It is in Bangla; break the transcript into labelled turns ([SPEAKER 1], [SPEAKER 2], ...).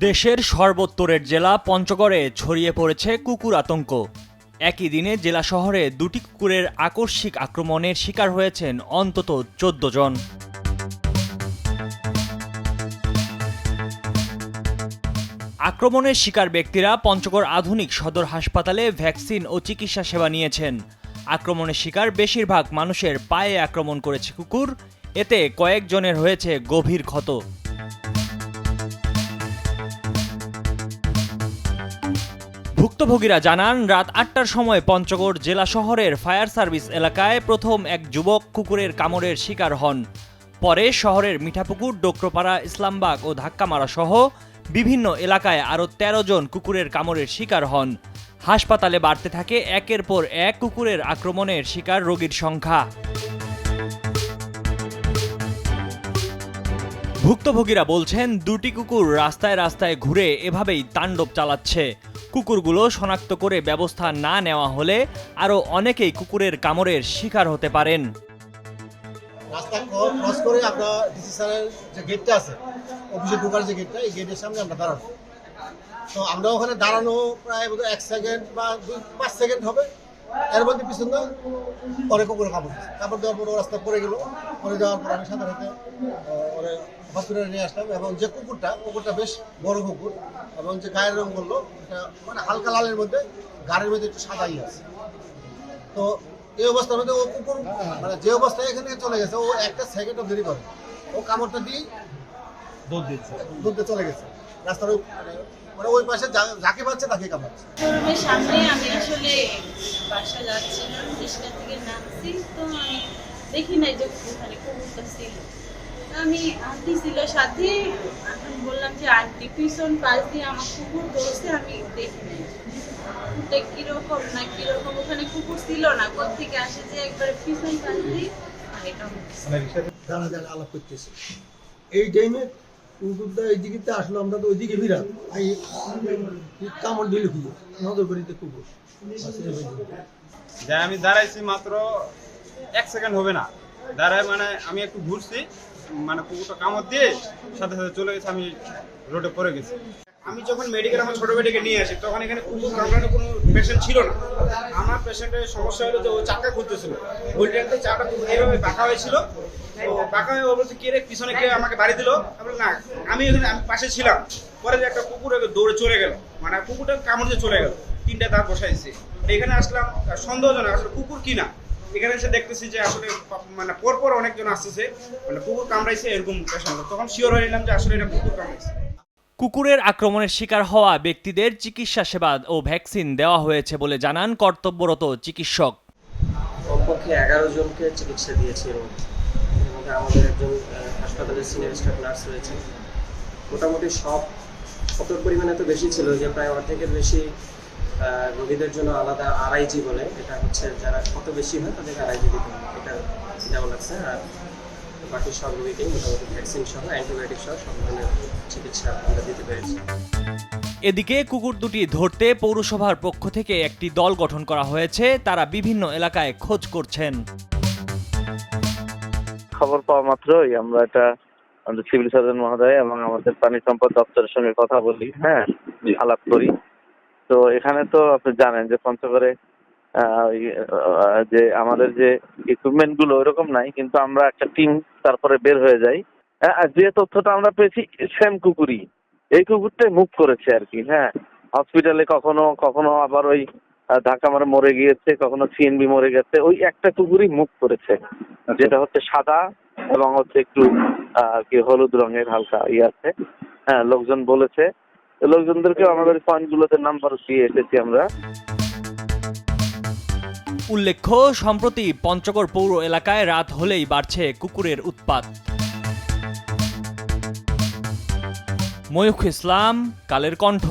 [SPEAKER 1] দেশের সর্বোত্তরের জেলা পঞ্চগড়ে ছড়িয়ে পড়েছে কুকুর আতঙ্ক। একই দিনে জেলা শহরে দুটি কুকুরের আকস্মিক আক্রমণের শিকার হয়েছেন অন্তত চোদ্দ জন। আক্রমণের শিকার ব্যক্তিরা পঞ্চগড় আধুনিক সদর হাসপাতালে ভ্যাকসিন ও চিকিৎসা সেবা নিয়েছেন। আক্রমণের শিকার বেশিরভাগ মানুষের পায়ে আক্রমণ করেছে কুকুর। এতে কয়েকজনের হয়েছে গভীর ক্ষত। ভুক্তভোগীরা জানান, রাত আটটার সময় পঞ্চগড় জেলা শহরের ফায়ার সার্ভিস এলাকায় প্রথম এক যুবক কুকুরের কামড়ের শিকার হন। পরে শহরের মিঠাপুকুর, ডোক্রপাড়া, ইসলামবাগ ও ধাক্কামারা সহ বিভিন্ন এলাকায় আরও ১৩ জন কুকুরের কামড়ের শিকার হন। হাসপাতালে বাড়তে থাকে একের পর এক কুকুরের আক্রমণের শিকার রোগীর সংখ্যা। ভুক্তভোগীরা বলছেন, দুটি কুকুর রাস্তায় রাস্তায় ঘুরে এভাবেই তাণ্ডব চালাচ্ছে। কুকুরগুলো শনাক্ত করে ব্যবস্থা না নেওয়া হলে আরও অনেকেই কুকুরের কামড়ের শিকার হতে পারেন।
[SPEAKER 2] রাস্তা ক্রস করে আমরা ডিসি স্যারের যে গেটটা আছে, অফিসে ঢোকার যে গেটটা, এই গেটের সামনে আমরা দাঁড়ানো তো আমরা ওখানে দাঁড়ানো প্রায় বোধহয় এক সেকেন্ড বা দুই, পাঁচ সেকেন্ড হবে। এর মধ্যে পিছন না পরে কুকুরে দিচ্ছে কাপড় দেওয়ার পর রাস্তা পড়ে গেল। পরে যাওয়ার পর আমি সাথে ওরে হসপিটালে নিয়ে আসলাম এবং যে কুকুরটা কুকুরটা বেশ বড় কুকুর এবং যে গায়ের রং করল, এটা মানে হালকা লালের মধ্যে গাড়ির মধ্যে একটু সাদাই আছে। তো এই অবস্থার মধ্যে ও কুকুর মানে যে অবস্থায় এখানে চলে গেছে, ও একটা সেকেন্ডও দেরি করে। ও কামড়টা দিয়ে দুধ দিচ্ছে। দুধ দিয়ে চলে গেছে। রাস্তার ওই মানে- মানে ওই পাশে যাকে পাচ্ছে তাকে
[SPEAKER 3] শোরুমের সামনে আমি আসলে বাসা যাচ্ছিলাম রিক্সা থেকে নামছি। তো আমি দেখি নাই যে ওখানে কুকুরটা ছিল। তো আমি আন্টি ছিল সাথে। আমি বললাম যে আন্টি পিছন পাশ দিয়ে আমার কুকুর দৌড়ছে আমি দেখি নাই। কুকুরটা কীরকম না কীরকম ওখানে কুকুর ছিল না। কোথেকে আসে যে একবারে পিছন পাশ দিয়ে মানে কামড়
[SPEAKER 2] দাঁড়া দাঁড়া আলাপ করতেছে। এই টাইমে আসলো, আমরা তো এই কামড় দিলে নজর
[SPEAKER 4] আমি দাঁড়াইছি মাত্র এক সেকেন্ড হবে না। দাঁড়ায় মানে আমি একটু ঘুরছি মানে কুকুরটা কামড় দিয়ে সাথে সাথে চলে গেছে, আমি রোডে পড়ে গেছি। আমি যখন মেডিকেল আমার ছোট মেডিকেল নিয়ে আসি, তখন এখানে কুকুর কামড়ানো কোনো পেশেন্ট ছিল না। আমার পেশেন্টের সমস্যা হলো যে ও চাকা ঘুরতেছিল ঘুরতে চাকা এইভাবে বাঁকা হয়েছিল। তো বাঁকা হয়ে বলছে, কে রে, পিছনে কে আমাকে বাড়ি দিল? আমি না, আমি ওখানে, আমি পাশে ছিলাম। পরে যে একটা কুকুর দৌড়ে চলে গেল। মানে কুকুরটা কামড় চলে গেল। তিনটা দাঁত বসাইছে। এখানে আসলাম, সন্দেহজনক, আসলে কুকুর কিনা? এখানে এসে দেখতেছি যে আসলে মানে পরপর অনেকজন আসতেছে। মানে কুকুর কামড়াইছে, এরকম পেশেন্ট তখন শিওর হয়ে নিলাম যে আসলে এটা কুকুর কামড়াইছে।
[SPEAKER 1] কুকুরের আক্রমণের শিকার হওয়া ব্যক্তিদের চিকিৎসা সেবা ও ভ্যাকসিন দেওয়া হয়েছে বলে জানান কর্তব্যরত চিকিৎসক।
[SPEAKER 5] কমপক্ষে এগারো জনকে চিকিৎসা দিয়েছে আমাদের একজন হাসপাতালের সিনিয়র স্টাফ নার্স রয়েছে মোটামুটি সব কত পরিমাণে তো বেশি ছিল যে প্রায় অর্ধেকের বেশি রোগীদের জন্য আলাদা আরআইজি বলে, এটা হচ্ছে যারা কত বেশি হয় তাদেরকে আরআইজি দিতে এটা দেওয়া লাগছে। আর বাকি সব রোগীকেই মোটামুটি ভ্যাকসিন সহ অ্যান্টিবায়োটিক সহ সব ধরনের চিকিৎসা আমরা দিতে পেরেছি।
[SPEAKER 1] এদিকে কুকুর দুটি ধরতে পৌরসভার পক্ষ থেকে একটি দল গঠন করা হয়েছে। তারা বিভিন্ন এলাকায় খোঁজ করছেন।
[SPEAKER 6] খবর পাওয়া মাত্রই আমরা এটা আমাদের সিভিল সার্জন মহোদয় এবং আমাদের পানি সম্পদ দপ্তরের সঙ্গে কথা বলি হ্যাঁ আলাপ করি। তো এখানে তো আপনি জানেন যে পঞ্চগড়ে যে আমাদের যে ইকুইপমেন্টগুলো ওরকম নাই কিন্তু আমরা একটা টিম তারপরে বের হয়ে যাই। হ্যাঁ, যে তথ্যটা আমরা পেয়েছি সেম কুকুরই। এই কুকুরটাই মুভ করেছে আর কি হ্যাঁ। হসপিটালে কখনো কখনো আবার ওই ধাক্কা মারে মরে গিয়েছে কখনো সিএনবি মরে গেছে ওই একটা কুকুরই মুভ করেছে। যেটা হচ্ছে সাদা এবং হচ্ছে একটু কি হলুদ রঙের হালকা ইয়ে আছে। হ্যাঁ লোকজন বলেছে। লোকজনদেরকে আমাদের পয়েন্ট গুলোতে নাম্বার দিয়ে এসেছি আমরা।
[SPEAKER 1] উল্লেখ্য সম্প্রতি পঞ্চগড় পৌর এলাকায় রাত হলেই বাড়ছে কুকুরের উৎপাত। ময়ূখ ইসলাম কালের কণ্ঠ।